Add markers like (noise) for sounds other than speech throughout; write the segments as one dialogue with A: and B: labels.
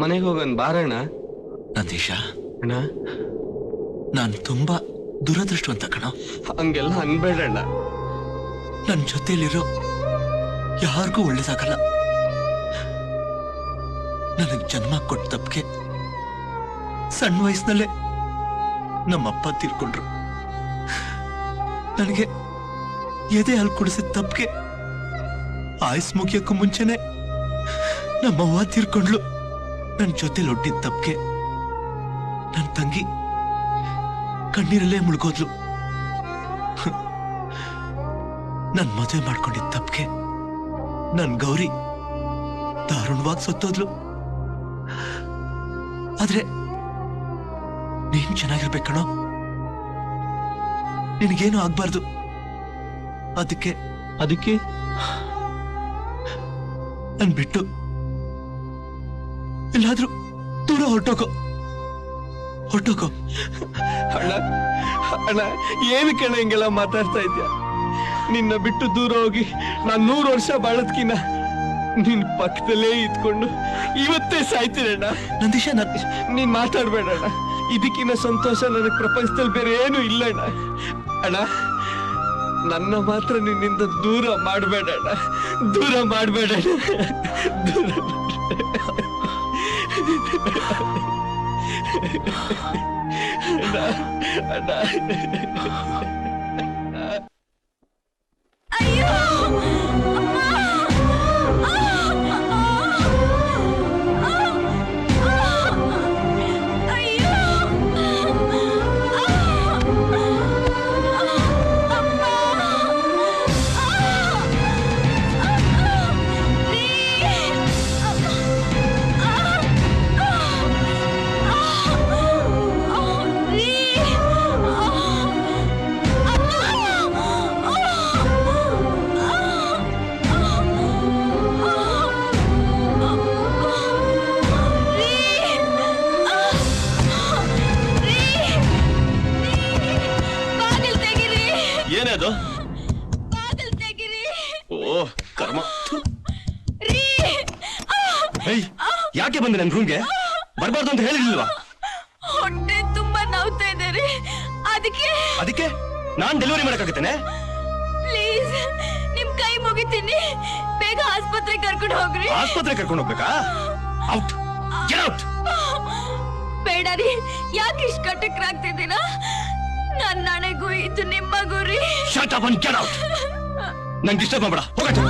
A: ಮನೆಗೆ ಹೋಗೋಣ ಬಾರಣ್ಣ.
B: ನಂದೀಶ.
A: ಅಣ್ಣ.
B: ನಾನು ತುಂಬಾ ದುರದೃಷ್ಟವಂತ ಕಣ.
A: ಹಂಗೆಲ್ಲ ಅನ್ಬೇಡಣ್ಣ.
B: ನನ್ನ ಜೊತೆಲಿರೋ ಯಾರಿಗೂ ಒಳ್ಳೇದಾಗಲ್ಲ. ನನಗೆ ಜನ್ಮ ಕೊಟ್ಟ ತಪ್ಪಿಗೆ ಸಣ್ಣ ವಯಸ್ಸಿನಲ್ಲೇ ನಮ್ಮಪ್ಪ ತೀರ್ಕೊಂಡ್ರು. ನನಗೆ ಎದೆ ಹಲ್ ಕುಡಿಸಿದ ತಪ್ಪಿಗೆ ಆಯುಸ್ ಮುಗಿಯೋಕ್ಕೂ ಮುಂಚೆನೆ ನಮ್ಮವ್ವ ತೀರ್ಕೊಂಡ್ಲು ನನ್ನ ಜೊತೆಲಿ ಒಡ್ಡಿದ ತಪ್ಪಿಗೆ ನನ್ನ ತಂಗಿ ಕಣ್ಣೀರಲ್ಲೇ ಮುಳುಗೋದ್ಲು. ನನ್ನ ಮದುವೆ ಮಾಡ್ಕೊಂಡಿದ್ದ ತಪ್ಪಿಗೆ ನನ್ ಗೌರಿ ದಾರುಣವಾಗಿ ಸತ್ತೋದ್ಲು. ಆದ್ರೆ ನೀನ್ ಚೆನ್ನಾಗಿರ್ಬೇಕಣೋ ನಿನಗೇನು ಆಗ್ಬಾರ್ದು. ಅದಕ್ಕೆ
A: ಅದಕ್ಕೆ?
B: ನನ್ ಬಿಟ್ಟು ಎಲ್ಲಾದ್ರೂ ದೂರ ಹೊರಟೋಗೋ. ಹೊರಟೋಗೋ.
A: ಅಣ್ಣ ಅಣ್ಣ ಏನು ಕಣ ಹಿಂಗೆಲ್ಲ ಮಾತಾಡ್ತಾ ಇದ್ಯಾ? ನಿನ್ನ ಬಿಟ್ಟು ದೂರ ಹೋಗಿ ನಾನ್ ನೂರು ವರ್ಷ ಬಾಳದ್ಕಿನ್ನ ನಿನ್ ಪಕ್ಕದಲ್ಲೇ ಇದ್ಕೊಂಡು ಇವತ್ತೇ ಸಾಯ್ತೀನಣ್ಣ
B: ನಂದೀಶ ನಂದೀಶ
A: ನೀನ್ ಮಾತಾಡ್ಬೇಡಣ್ಣ ಇದಕ್ಕಿನ್ನ ಸಂತೋಷ ನನಗೆ ಪ್ರಪಂಚದಲ್ಲಿ ಬೇರೆ ಏನು ಇಲ್ಲ ಅಣ್ಣ. ನನ್ನ ಮಾತ್ರ ನಿನ್ನಿಂದ ದೂರ ಮಾಡಬೇಡಣ್ಣ ದೂರ ಮಾಡಬೇಡಣ್ಣ ದೂರ ಅಣ್ಣ
C: ಅಯ್ಯೋ ಅಮ್ಮ!
B: ಕರ್ಮ. ಯಾಕೆ ಬಂದೆ ನನ್ ರೂಮ್ಗೆ ಬರ್ಬಾರ್ದು ಅಂತ ಹೇಳಿರ್ಲಿಲ್ವಾ?
C: ಹೊಟ್ಟೆ ತುಂಬಾ ನೋವ್ತಾ ಇದೆ ರೀ. ಅದಕ್ಕೆ
B: ಅದಕ್ಕೆ ನಾನ್ ಡೆಲಿವರಿ ಮಾಡಕ್ಕಾಗತ್ತೇನೆ?
C: ಪ್ಲೀಸ್ ನಿಮ್ ಕೈ ಮುಗಿತೀನಿ. ಬೇಗ ಆಸ್ಪತ್ರೆ ಕರ್ಕೊಂಡು ಹೋಗ್ರಿ.
B: ಆಸ್ಪತ್ರೆ ಕರ್ಕೊಂಡು ಹೋಗ್ಬೇಕಾ? ಔಟ್ ಗೆಟ್ ಔಟ್
C: ಬೇಡ ರೀ. ಯಾಕೆ ಇಷ್ಟು ಕಟಕ್ರಾಗ್ತಿದ್ದೀರಾ? ನನ್ನ ನನಗೂ ಇದು ನಿಮ್ಮ ಗುರಿ.
B: Shut up and get out ನಂಗೆ ಡಿಸ್ಟರ್ಬ್ ಮಾಡಬೇಡ. ಹೋಗತ್ತೆ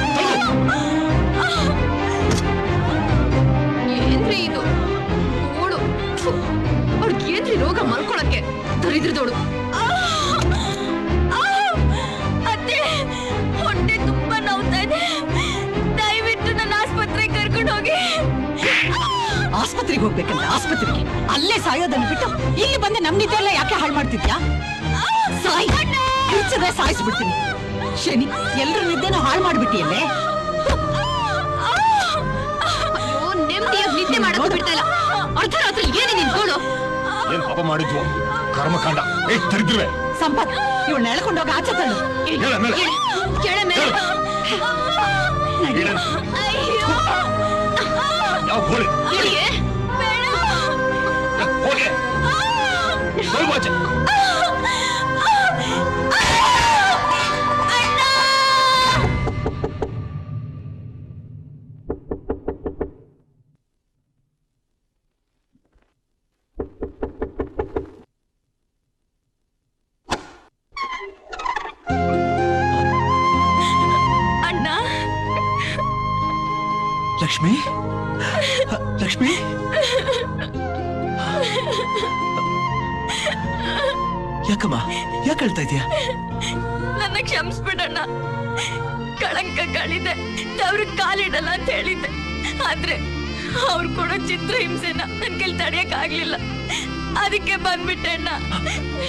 D: ಏನ್ರಿ ಇದು? ಓಡು. ಅವ್ಳಿಗೆ ಏನ್ರಿ ರೋಗ ಮಲ್ಕೊಳಕ್ಕೆ!
C: ಆ! ಅತ್ತೆ ಹೊಟ್ಟೆ ತುಂಬಾ ನೋವ್ತಾ ಇದೆ. ದಯವಿಟ್ಟು ನನ್ನ ಆಸ್ಪತ್ರೆಗೆ ಕರ್ಕೊಂಡು ಹೋಗಿ.
E: ಆಸ್ಪತ್ರೆಗೆ ಹೋಗ್ಬೇಕಂತ ಆಸ್ಪತ್ರೆಗೆ. ಅಲ್ಲೇ ಸಾಯೋದನ್ನ ಬಿಟ್ಟು ಇಲ್ಲಿ ಬಂದು ನಮ್ ನಿದ್ದೆಲ್ಲ ಯಾಕೆ ಹಾಳು ಮಾಡ್ತಿದ್ಯಾ? ಸಾಯಿ. ಸಾಯಿಸ್ಬಿಡ್ತೀನಿ. ಶನಿ ಎಲ್ರ ನಿದ್ದೆನೂ ಹಾಳು ಮಾಡ್ಬಿಟ್ಟಿಯಲ್ಲೇ?
D: ಅಯ್ಯೋ ನೆಮ್ಮದಿಯಾಗಿ ನಿದ್ದೆ ಮಾಡಕ್ಕೂ ಬಿಡ್ತಾ ಇಲ್ಲ. ಅರ್ಧರಾತ್ರಿ ಏನೇ ನಿಂತ್ಕೊಳ್ಳು
B: ಏನ್ ಪಾಪ ಮಾಡಿದ್ವು? ಕರ್ಮಕಾಂಡ. ಏ ತರಿದ್ರುವೆ.
E: ಸಂಪತ್ ಇವಳು ಎಳ್ಕೊಂಡೋಗ ಆಚೆ ತಳ್ಳು.
B: ಹೇಳ ಮೇಲೆ
D: ಕೆಳ ಮೇಲೆ
C: ಅಯ್ಯೋ.
B: ಯಾವ ಗೋಳಿ?
D: ಇಳಿಯೇ.
C: ಬೇಡ
B: ಹೋಗೆ ಸ್ವಲ್ಪ ಆಚೆ. ಲಕ್ಷ್ಮಿ? ಲಕ್ಷ್ಮಿ? ಯಾಕಮ್ಮ? ಯಾಕೆ ಹೇಳ್ತಾ ಇದೀಯಾ
C: ನನ್ನ ಕ್ಷಮಿಸ್ಬಿಡಣ್ಣ. ಕಳಂಕ ಕಳಿದೆ. ಅವ್ರಿಗೆ ಕಾಲಿಡಲ್ಲ ಅಂತ ಹೇಳಿದ್ದೆ. ಆದ್ರೆ ಅವ್ರು ಕೊಡೋ ಚಿತ್ರ ಹಿಂಸೆನ ನನ್ ಕೈಲಿ ತಡೆಯಕ್ ಆಗ್ಲಿಲ್ಲ. ಅದಕ್ಕೆ ಬಂದ್ಬಿಟ್ಟೆ ಅಣ್ಣ.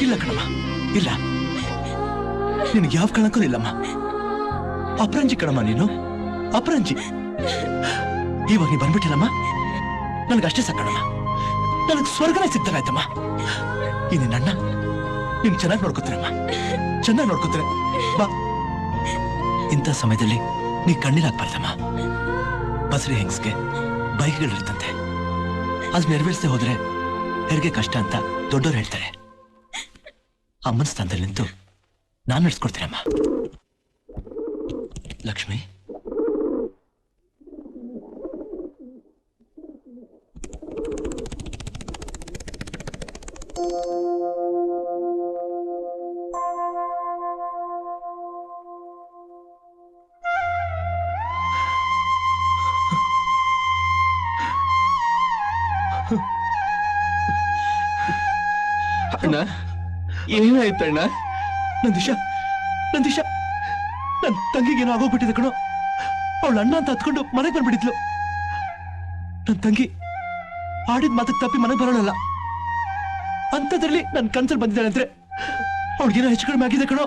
B: ಇಲ್ಲ ಕಣಮ್ಮ. ಇಲ್ಲ. ನಿನಗೆ ಯಾವ ಕಳಂಕನೂ ಇಲ್ಲಮ್ಮ. ಅಪರಂಜಿ ಕಣಮ್ಮ ನೀನು. ಅಪರಂಜಿ. ಇವಾಗ ನೀ ಬಂದ್ಬಿಟ್ಟಿಲ್ಲಮ್ಮ? ನನಗಷ್ಟೇ ಸಾಕಣಮ್ಮ ನನಗೆ ಸ್ವರ್ಗನೇ ಸಿಗ್ತಾರಾಯ್ತಮ್ಮ ಈ ನನ್ನ, ನೀನ್ ಚೆನ್ನಾಗಿ ನೋಡ್ಕೋತೀರಮ್ಮ. ಚೆನ್ನಾಗಿ ನೋಡ್ಕೋತೀರ. ಬಾ. ಇಂಥ ಸಮಯದಲ್ಲಿ ನೀ ಕಣ್ಣೀರಾಗ್ಬಾರ್ದಮ್ಮ. ಬಸರಿ ಹೆಂಗ್ಸ್ಗೆ ಬೈಕ್ಗಳಿರ್ತಂತೆ ಅದು ನೆರವೇರಿಸದೆ ಹೋದ್ರೆ ಹೆರಿಗೆ ಕಷ್ಟ ಅಂತ ದೊಡ್ಡವ್ರು ಹೇಳ್ತಾರೆ. ಅಮ್ಮನ ಸ್ಥಾನದಲ್ಲಿ ನಿಂತು ನಾನು ನಡೆಸ್ಕೊಡ್ತೀನಮ್ಮ. ಲಕ್ಷ್ಮಿ?
A: ಅಣ್ಣ ಏನಾಯ್ತಣ್ಣ
B: ನಂದಿಶ ನಂದಿಶ, ನನ್ ಏನೋ ಆಗೋಗ್ಬಿಟ್ಟಿದೆ ಕಣೋ. ಅವಳ ಅಣ್ಣ ಅಂತ ಹತ್ಕೊಂಡು ಮನೆಗೆ ಬಂದ್ಬಿಟ್ಟಿದ್ಲು. ನನ್ ತಂಗಿ ಆಡಿದ ಮಾತಕ್ಕೆ ತಪ್ಪಿ ಮನೆಗೆ ಬರೋಳಲ್ಲ. ಅಂಥದ್ರಲ್ಲಿ ನನ್ನ ಕನ್ಸಲ್ಲಿ ಬಂದಿದ್ದಾಳೆ ಅಂದ್ರೆ ಅವಳಿಗೇನೋ ಹೆಚ್ಚು ಕಡಿಮೆ ಆಗಿದೆ ಕಣೋ.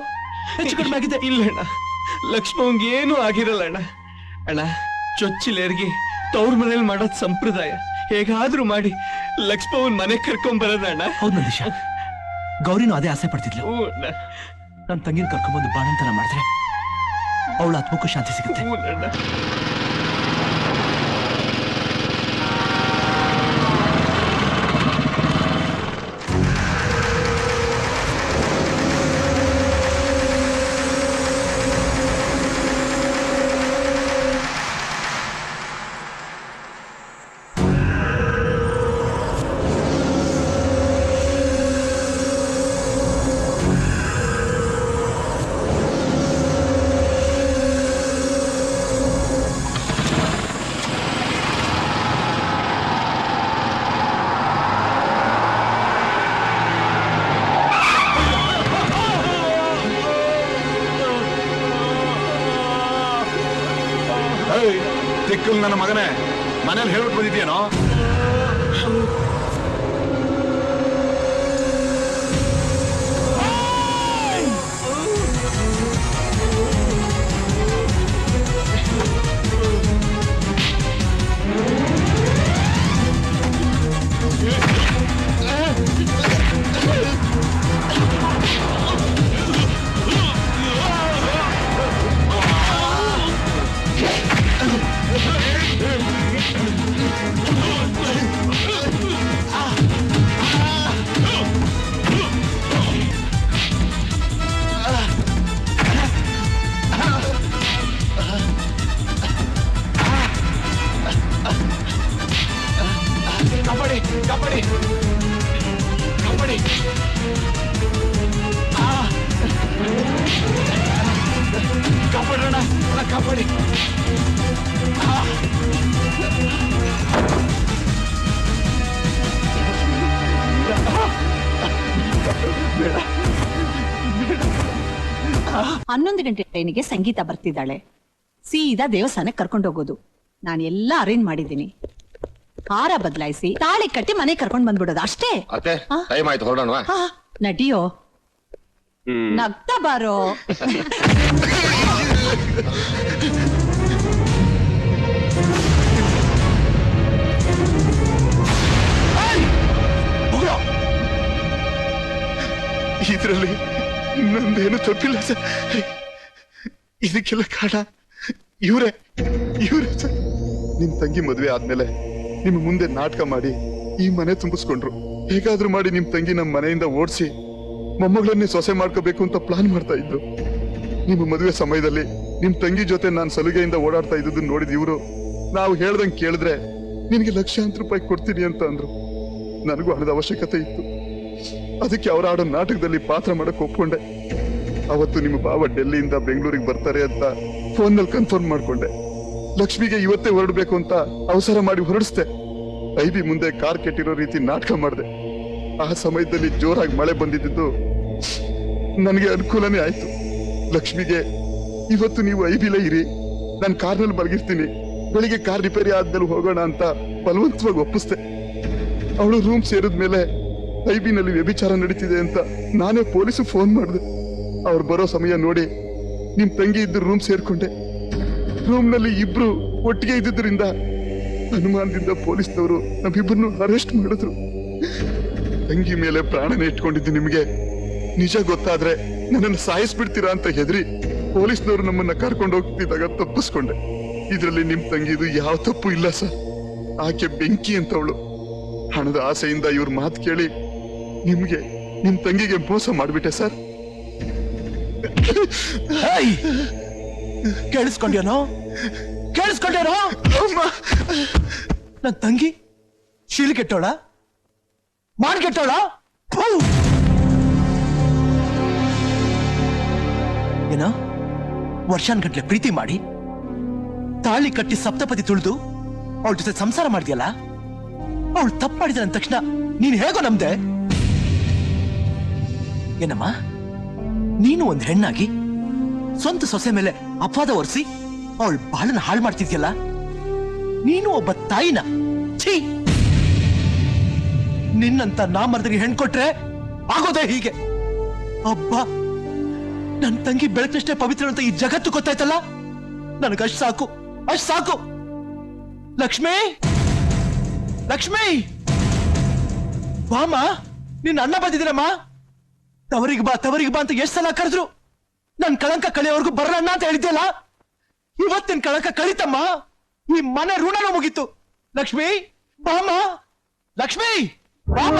B: ಹೆಚ್ಚು ಕಡಿಮೆ ಆಗಿದೆ.
A: ಇಲ್ಲ ಅಣ್ಣ. ಲಕ್ಷ್ಮವಂಗೆ ಏನೂ ಆಗಿರಲ್ಲ ಅಣ್ಣ. ಅಣ್ಣ ಚೊಚ್ಚಿಲೇರಿಗೆ ತವ್ರ ಮನೇಲಿ ಮಾಡೋದ್ ಸಂಪ್ರದಾಯ. ಹೇಗಾದ್ರೂ ಮಾಡಿ ಲಕ್ಷ್ಮಣ್ ಮನೆ ಕರ್ಕೊಂಡ್ ಬರೋದ ಅಣ್ಣ.
B: ಹೌದು ನಂದೀಶ ಗೌರಿನೂ ಅದೇ ಆಸೆ ಪಡ್ತಿದ್ಲು.
A: ಹ್ಞೂ ಅಣ್ಣ.
B: ನನ್ ತಂಗಿನ ಕರ್ಕೊಂಡ್ಬಂದು ಬಾಣಂತನ ಮಾಡಿದ್ರೆ ಅವಳ ಆತ್ಮಕ್ಕೂ ಶಾಂತಿ ಸಿಗುತ್ತೆ.
A: ಹ್ಞೂ ಅಣ್ಣ.
F: 可能
E: ಹನ್ನೊಂದು ಗಂಟೆ ಟ್ರೈನಿಗೆ ಸಂಗೀತ ಬರ್ತಿದ್ದಾಳೆ. ಸೀದಾ ದೇವಸ್ಥಾನಕ್ಕೆ ಕರ್ಕೊಂಡು ಹೋಗೋದು. ನಾನು ಎಲ್ಲ ಅರೇಂಜ್ ಮಾಡಿದ್ದೀನಿ. ಹಾರ ಬದಲಾಯಿಸಿ ತಾಳಿ ಕಟ್ಟಿ ಮನೆ ಕರ್ಕೊಂಡು ಬಂದ್ಬಿಡೋದು. ಅಷ್ಟೇ?
F: ಅತ್ತೆ
E: ಆ?
F: ಟೈಮ್ ಆಯ್ತು ಹೊರಡೋಣ
E: ಆ, ನಟಿಯೋ? ನಗ್ತಾ ಬಾರೋ?
F: ಇದರಲ್ಲಿ ನಂದೇನು ತಪ್ಪಿಲ್ಲ ಸರ್. ಇದಕ್ಕೆಲ್ಲ ಕಾರಣ ಇವ್ರೆ ಇವ್ರೆ ಸರ್. ನಿಮ್ ತಂಗಿ ಮದ್ವೆ ಆದ್ಮೇಲೆ ನಿಮ್ ಮುಂದೆ ನಾಟಕ ಮಾಡಿ ಈ ಮನೆ ತುಂಬಿಸ್ಕೊಂಡ್ರು. ಹೇಗಾದ್ರೂ ಮಾಡಿ ನಿಮ್ ತಂಗಿ ನಮ್ಮ ಮನೆಯಿಂದ ಓಡಿಸಿ ಮೊಮ್ಮಗಳನ್ನೇ ಸೊಸೆ ಮಾಡ್ಕೋಬೇಕು ಅಂತ ಪ್ಲಾನ್ ಮಾಡ್ತಾ ಇದ್ರು. ನಿಮ್ಮ ಮದುವೆ ಸಮಯದಲ್ಲಿ ನಿಮ್ ತಂಗಿ ಜೊತೆ ನಾನ್ ಸಲುಗೆಯಿಂದ ಓಡಾಡ್ತಾ ಇದ್ದದ್ದು ನೋಡಿದ ಇವರು, ನಾವು ಹೇಳ್ದಂಗೆ ಕೇಳಿದ್ರೆ ನಿನಗೆ ಲಕ್ಷಾಂತರ ರೂಪಾಯಿ ಕೊಡ್ತೀನಿ ಅಂತ ಅಂದ್ರು. ನನಗೂ ಹಣದ ಅವಶ್ಯಕತೆ ಇತ್ತು. ಅದಕ್ಕೆ ಅವ್ರ ಆಡೋ ನಾಟಕದಲ್ಲಿ ಪಾತ್ರ ಮಾಡಕ್ ಒಪ್ಕೊಂಡೆ. ಅವತ್ತು ನಿಮ್ಮ ಬಾಬಾ ಡೆಲ್ಲಿಯಿಂದ ಬೆಂಗಳೂರಿಗೆ ಬರ್ತಾರೆ ಅಂತ ಫೋನ್ನಲ್ಲಿ ಕನ್ಫರ್ಮ್ ಮಾಡ್ಕೊಂಡೆ. ಲಕ್ಷ್ಮಿಗೆ ಇವತ್ತೇ ಹೊರಡ್ಬೇಕು ಅಂತ ಅವಸರ ಮಾಡಿ ಹೊರಡಿಸ್ದೆ. ಐಬಿ ಮುಂದೆ ಕಾರ್ ಕೆಟ್ಟಿರೋ ರೀತಿ ನಾಟಕ ಮಾಡಿದೆ. ಆ ಸಮಯದಲ್ಲಿ ಜೋರಾಗಿ ಮಳೆ ಬಂದಿದ್ದು ನನಗೆ ಅನುಕೂಲನೇ ಆಯ್ತು. ಲಕ್ಷ್ಮಿಗೆ, ಇವತ್ತು ನೀವು ಐಬಿಲೇ ಇರಿ. ನಾನು ಕಾರ್ನಲ್ಲಿ ಮಲಗಿರ್ತೀನಿ. ಬೆಳಿಗ್ಗೆ ಕಾರ್ ರಿಪೇರಿ ಆದ್ಮೇಲೆ ಹೋಗೋಣ ಅಂತ ಬಲವಂತವಾಗಿ ಒಪ್ಪಿಸ್ದೆ. ಅವಳು ರೂಮ್ ಸೇರಿದ್ಮೇಲೆ ಐಬಿನಲ್ಲಿ ವ್ಯಭಿಚಾರ ನಡೀತಿದೆ ಅಂತ ನಾನೇ ಪೊಲೀಸು ಫೋನ್ ಮಾಡಿದೆ. ಅವ್ರು ಬರೋ ಸಮಯ ನೋಡಿ ನಿಮ್ ತಂಗಿ ಇದ್ದ ರೂಮ್ ಸೇರ್ಕೊಂಡೆ. ರೂಮ್ನಲ್ಲಿ ಇಬ್ರು ಒಟ್ಟಿಗೆ ಇದ್ದಿದ್ರಿಂದ ಅನುಮಾನದಿಂದ ಪೊಲೀಸ್ನವರು ನಮ್ಮಿಬ್ಬರನ್ನು ಅರೆಸ್ಟ್ ಮಾಡಿದ್ರು. ತಂಗಿ ಮೇಲೆ ಪ್ರಾಣನೇ ಇಟ್ಕೊಂಡಿದ್ದು ನಿಮಗೆ. ನಿಜ ಗೊತ್ತಾದ್ರೆ ನನ್ನನ್ನು ಸಾಯಿಸ್ಬಿಡ್ತೀರಾ ಅಂತ ಹೆದರಿ ಪೊಲೀಸ್ನವರು ನಮ್ಮನ್ನ ಕರ್ಕೊಂಡು ಹೋಗ್ತಿದ್ದಾಗ ತಪ್ಪಿಸ್ಕೊಂಡೆ. ಇದರಲ್ಲಿ ನಿಮ್ ತಂಗಿದು ಯಾವ ತಪ್ಪು ಇಲ್ಲ ಸರ್. ಆಕೆ ಬೆಂಕಿ ಅಂತವಳು. ಹಣದ ಆಸೆಯಿಂದ ಇವ್ರ ಮಾತು ಕೇಳಿ ನಿಮ್ಗೆ ನಿಮ್ ತಂಗಿಗೆ ಮೋಸ ಮಾಡ್ಬಿಟ್ಟೆ ಸರ್!
B: ಕೇಳಿಸ್ಕೊಂಡ್ಯಾನೋ? ಕೇಳಿಸ್ಕೊಂಡ್ಯಾನೋ? ನನ್ ತಂಗಿ? ಶೀಲ್ ಕೆಟ್ಟೋಳ? ಮಾಡ್ ಕೆಟ್ಟೋಳ? ಏನೋ? ವರ್ಷಾನ್ಗಟ್ಲೆ ಪ್ರೀತಿ ಮಾಡಿ ತಾಳಿ ಕಟ್ಟಿ ಸಪ್ತಪದಿ ತುಳಿದು ಅವಳ ಜೊತೆ ಸಂಸಾರ ಮಾಡಿದ್ಯಲ್ಲ? ಅವಳು ತಪ್ಪು ಮಾಡಿದ ಅಂದ ತಕ್ಷಣ ನೀನ್ ಹೇಗೋ ನಮ್ದೆ? ಏನಮ್ಮ? ನೀನು ಒಂದ್ ಹೆಣ್ಣಾಗಿ ಸ್ವಂತ ಸೊಸೆ ಮೇಲೆ ಅಪವಾದ ಒರೆಸಿ ಅವಳ ಬಾಳನ ಹಾಳು ಮಾಡ್ತಿದ್ಯಲ್ಲ? ನೀನು ಒಬ್ಬ ತಾಯಿನ ಛೀ! ನಿನ್ನಂತ ನಾಮರ್ದಿಗೆ ಹೆಣ್ ಕೊಟ್ರೆ ಆಗೋದೇ ಹೀಗೆ. ಅಬ್ಬ! ನನ್ ತಂಗಿ ಬೆಳಕಷ್ಟೇ ಪವಿತ್ರ ಅಂತ ಈ ಜಗತ್ತು ಗೊತ್ತಾಯ್ತಲ್ಲ? ನನಗೆ ಅಷ್ಟ್ ಸಾಕು ಅಷ್ಟ್ ಸಾಕು! ಲಕ್ಷ್ಮೀ! ಲಕ್ಷ್ಮೀ! ಬಾಮ ನಿನ್ನ ಅಣ್ಣ ಬಂದಿದ್ದೀರಮ್ಮ? ತವರಿಗೆ ಬಾ ತವರಿಗೆ ಬಾ ಅಂತ ಎಷ್ಟು ಸಲ ಕರೆದ್ರು? ನನ್ ಕಳಂಕ ಕಳೆಯೋವರೆಗೂ ಬರಲಣ್ಣ ಅಂತ ಹೇಳಿದ್ದೆಲ್ಲ ಇವತ್ತಿನ ಕಳಂಕ ಕಳಿತಮ್ಮ. ಈ ಮನೆ ಋಣನೂ ಮುಗೀತು. ಲಕ್ಷ್ಮಿ ಬಾಮ ಲಕ್ಷ್ಮಿ ಬಾಮ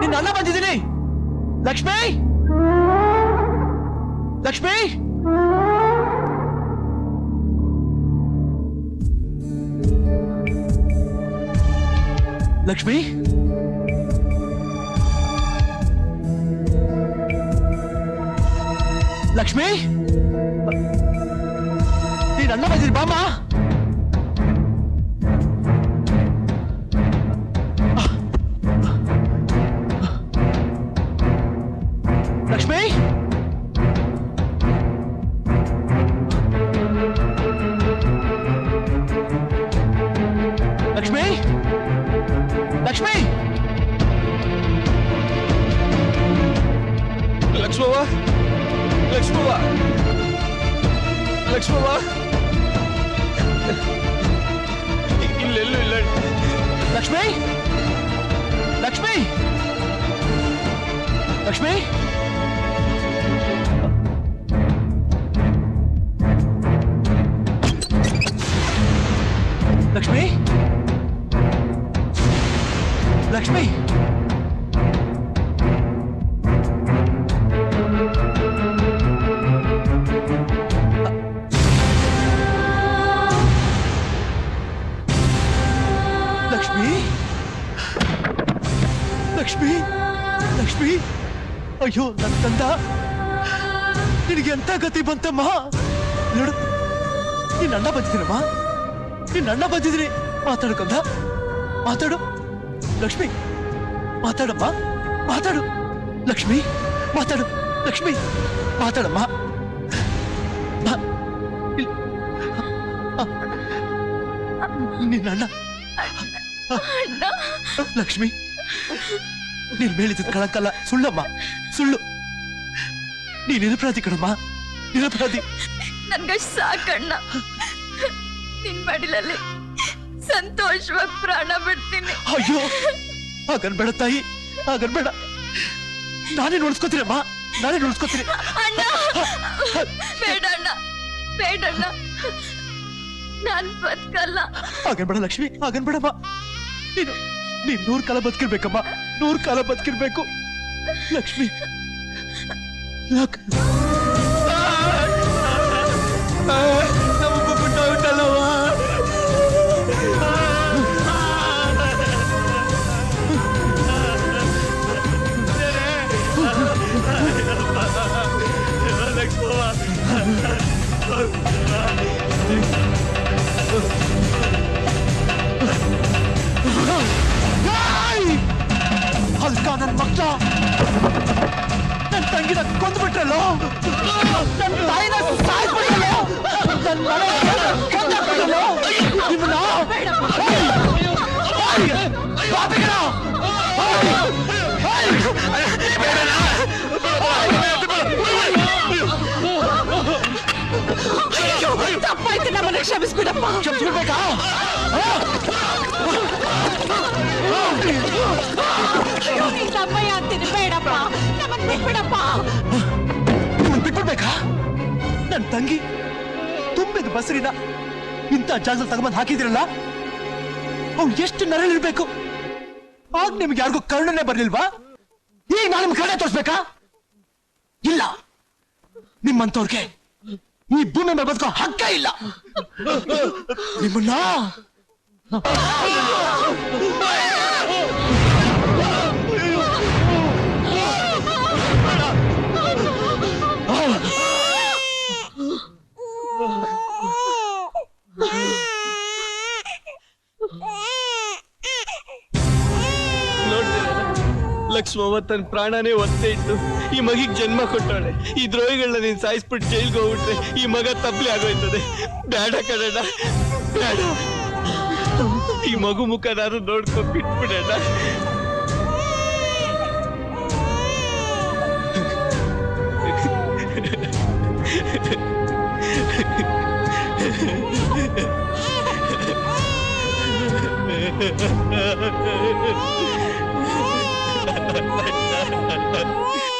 B: ನಿನ್ನ ಅಲ್ಲ ಬಂದಿದ್ದೀನಿ. ಲಕ್ಷ್ಮಿ ಲಕ್ಷ್ಮಿ. ಲಕ್ಷ್ಮಿ ലക്ഷ്മി നീ രണ്ട വെച്ചിട്ട് Pamma Lakshmi! Lakshmi!
A: Lakshmi! Alex Fuller. Alex Fuller. (laughs)
B: Ille, ille, ille. Lakshmi? Lakshmi? Lakshmi? Lakshmi? Lakshmi? ಅಯ್ಯೋ ನನ್ನ ತಂದ ನಿನಗೆ ಎಂತ ಗತಿ ಬಂತಮ್ಮ? ನೋಡು ನಿನ್ನ ಅಣ್ಣ ಬಂದಿದ್ದೀನಮ್ಮ. ನಿನ್ನ ಅಣ್ಣ ಬಂದಿದ್ದೀನಿ. ಮಾತಾಡು ಕಂದ ಮಾತಾಡು. ಲಕ್ಷ್ಮಿ. ಮಾತಾಡಮ್ಮ. ಮಾತಾಡು. ಲಕ್ಷ್ಮಿ. ಮಾತಾಡು. ಲಕ್ಷ್ಮಿ. ಮಾತಾಡಮ್ಮ. ನಿನ್ನ ಅಣ್ಣ. ಲಕ್ಷ್ಮಿ. ನೀನ್ ಮೇಲಿದ್ದ ಕಳಕಲ್ಲ ಸುಳ್ಳಮ್ಮ. ಸುಳ್ಳು. ನೀ ನಿರಪರಾಧಿ ಕಣಮ್ಮ. ನಿರಪರಾಧಿ.
C: ನನ್ಗಷ್ಟು ಸಾಕಣ್ಣ ನಿನ್ ಮಡಿಲಲ್ಲಿ ಸಂತೋಷವಾಗಿ ಪ್ರಾಣ ಬಿಡ್ತೀನಿ.
B: ಅಯ್ಯೋ ಹಾಗನ್ಬೇಡ ತಾಯಿ ಹಾಗನ್ಬೇಡ ನಾನೇ ನೋಡ್ಸ್ಕೊತೀನಮ್ಮ ನಾನೇ ನೋಡ್ಸ್ಕೊತೀನಿ.
C: ಅಣ್ಣ ಬೇಡಣ್ಣ ಬೇಡಣ್ಣ ನಾನ್ ಬದುಕಲ್ಲ.
B: ಹಾಗನ್ಬೇಡ ಲಕ್ಷ್ಮಿ ಹಾಗನ್ಬೇಡಮ್ಮ ನೀನು ನೀನ್ ನೂರ್ ಕಾಲ ಬದುಕಿರ್ಬೇಕಮ್ಮ ನೂರ್ ಕಾಲ ಬದುಕಿರ್ಬೇಕು.
E: లక్ష్మి నాకు ಕ್ಷಮಿಸ್ಬಿಡಪ್ಪ
B: ಕ್ಷಮಿಸ್ಬಿಡ್ಬೇಕಾ?
E: ಅಯ್ಯೋ, ನೀನ್ ತಮ್ಮಯ್ಯ ಅಂತೀನಿ ಬೇಡಪ್ಪ. ನಮಗ್ ಬಿಟ್ಬಿಡಪ್ಪ.
B: ನಿಮ್ಮನ್ ಬಿಟ್ಬಿಡ್ಬೇಕಾ? ನನ್ ತಂಗಿ ತುಂಬಿದ ಬಸರಿನ ಇಂಥ ಜಾಗದಲ್ಲಿ ತಗೊಂಬಂದು ಹಾಕಿದಿರಲ್ಲ ಅವ್ನು ಎಷ್ಟು ನರಳಿರ್ಬೇಕು? ಆಗ ನಿಮ್ಗೆ ಯಾರಿಗೂ ಕರುಣನೆ ಬರ್ಲಿಲ್ವಾ? ಈಗ ನಾನು ನಿಮ್ ಕಡೆ ತೋರಿಸ್ಬೇಕಾ? ಇಲ್ಲ. ನಿಮ್ಮಂತವ್ರಿಗೆ ಈ ಭೂಮಿ ಬದುಕೋ ಹಕ್ಕ ಇಲ್ಲ. ನಿಮ್ಮನ್ನ?
A: ಲಕ್ಷ್ಮವ್ವ ತನ್ನ ಪ್ರಾಣನೇ ಒತ್ತೆ ಇಟ್ಟು ಈ ಮಗಿಗೆ ಜನ್ಮ ಕೊಟ್ಟಾಳೆ. ಈ ದ್ರೋಹಿಗಳನ್ನ ನೀನ್ ಸಾಯಿಸ್ಬಿಟ್ಟು ಜೈಲ್ಗೆ ಹೋಗ್ಬಿಟ್ರೆ ಈ ಮಗ ತಪ್ಪಲಿ ಆಗೋಯ್ತದೆ. ಬೇಡ ಕಣಣ್ಣ, ಬೇಡ. ಈ ಮಗು ಮುಖ ನಾನು ha ಬಿಟ್ಬಿಡಣ್ಣ. (laughs) (laughs) ¡Mueve! ¡Mueve!